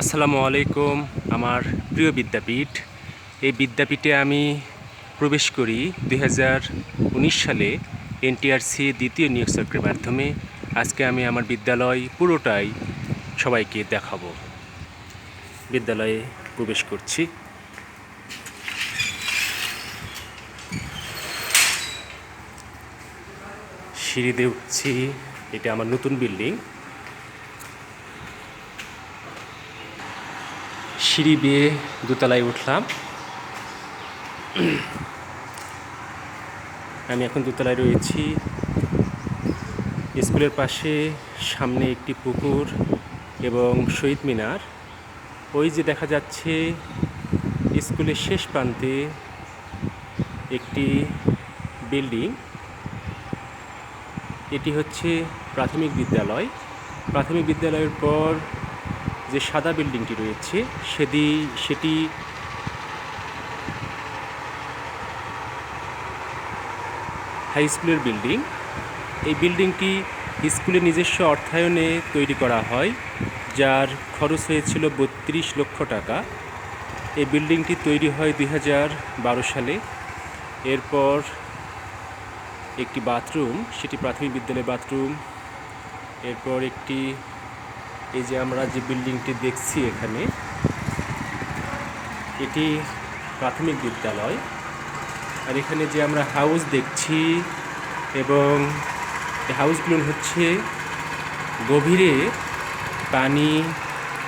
আসসালামু আলাইকুম, আমার প্রিয় বিদ্যাপীঠ। এই বিদ্যাপীঠে আমি প্রবেশ করি দু হাজার উনিশ সালে এনটিআরসি দ্বিতীয় নিয়োগ চক্রের মাধ্যমে। আজকে আমি আমার বিদ্যালয় পুরোটাই সবাইকে দেখাবো। বিদ্যালয়ে প্রবেশ করছি। সিঁড়িতে উঠছি। এটা আমার নতুন বিল্ডিং। সিঁড়ি বেয়ে দোতলায় উঠলাম। আমি এখন দোতলায় রয়েছি। স্কুলের পাশে সামনে একটি পুকুর এবং শহীদ মিনার। ওই যে দেখা যাচ্ছে, স্কুলের শেষ প্রান্তে একটি বিল্ডিং। এটি হচ্ছে প্রাথমিক বিদ্যালয়। প্রাথমিক বিদ্যালয়ের পর যে সাদা বিল্ডিংটি রয়েছে, সেদি, সেটি হাই স্কুলের বিল্ডিং। এই বিল্ডিংটি স্কুলের নিজস্ব অর্থায়নে তৈরি করা হয়, যার খরচ হয়েছিল বত্রিশ লক্ষ টাকা। এই বিল্ডিংটি তৈরি হয় দুই সালে। এরপর একটি বাথরুম, সেটি প্রাথমিক বিদ্যালয়ের বাথরুম। এরপর একটি এই যে আমরা যে বিল্ডিংটি দেখছি এখানে, এটি প্রাথমিক বিদ্যালয়। আর এখানে যে আমরা হাউস দেখছি এবং হাউসগুলো হচ্ছে গভীরে পানি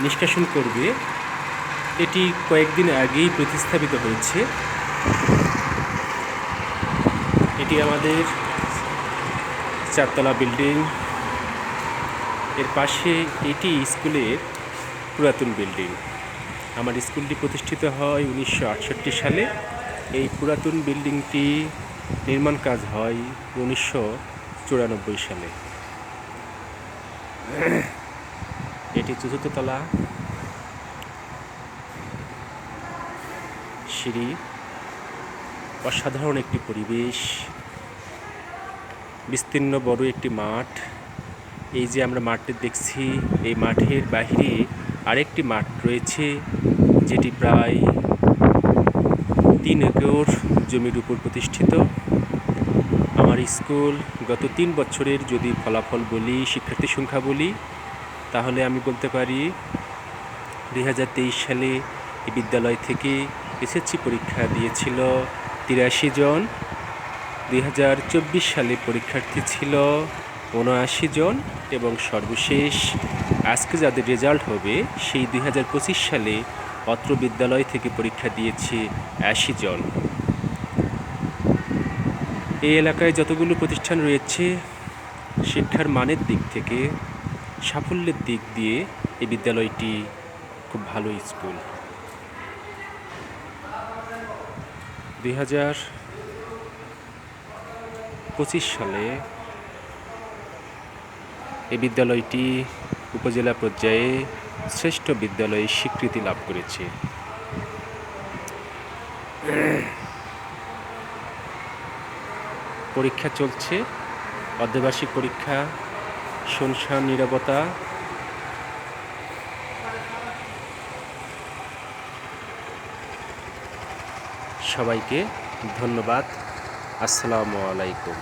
নিষ্কাশন করবে। এটি কয়েকদিন আগেই প্রতিস্থাপিত হয়েছে। এটি আমাদের চারতলা বিল্ডিং। এর পাশে এটি স্কুলের পুরাতন বিল্ডিং। আমার স্কুলটি প্রতিষ্ঠিত হয় উনিশশো আটষট্টি সালে। এই পুরাতন বিল্ডিংটি নির্মাণ কাজ হয় উনিশশো চুরানব্বই সালে। এটি চতুর্থ তলা। সিঁড়ি। অসাধারণ একটি পরিবেশ। বিস্তীর্ণ বড় একটি মাঠ। এই যে আমরা মাঠটি দেখছি, এই মাঠের বাহিরে আরেকটি মাঠ রয়েছে, যেটি প্রায় তিন একর জমির উপর প্রতিষ্ঠিত। আমার স্কুল গত তিন বছরের যদি ফলাফল বলি, শিক্ষার্থী সংখ্যা বলি, তাহলে আমি বলতে পারি দুই হাজার তেইশ সালে এই বিদ্যালয় থেকে এসএসসি পরীক্ষা দিয়েছিল তিরাশি জন, দুই হাজার চব্বিশ সালে পরীক্ষার্থী ছিল উনআশি জন এবং সর্বশেষ, আজকে যাদের রেজাল্ট হবে, সেই দুই হাজার পঁচিশ সালে অত্র বিদ্যালয় থেকে পরীক্ষা দিয়েছে আশি জন। এই এলাকায় যতগুলো প্রতিষ্ঠান রয়েছে, শিক্ষার মানের দিক থেকে, সাফল্যের দিক দিয়ে এই বিদ্যালয়টি খুব ভালো স্কুল। দুই হাজার পঁচিশ সালে এই বিদ্যালয়টি উপজেলা পর্যায়ে শ্রেষ্ঠ বিদ্যালয়ে স্বীকৃতি লাভ করেছে। পরীক্ষা চলছে। অর্ধবার্ষিক পরীক্ষা, শুনশান নিরবতা। সবাইকে ধন্যবাদ। আসসালামু আলাইকুম।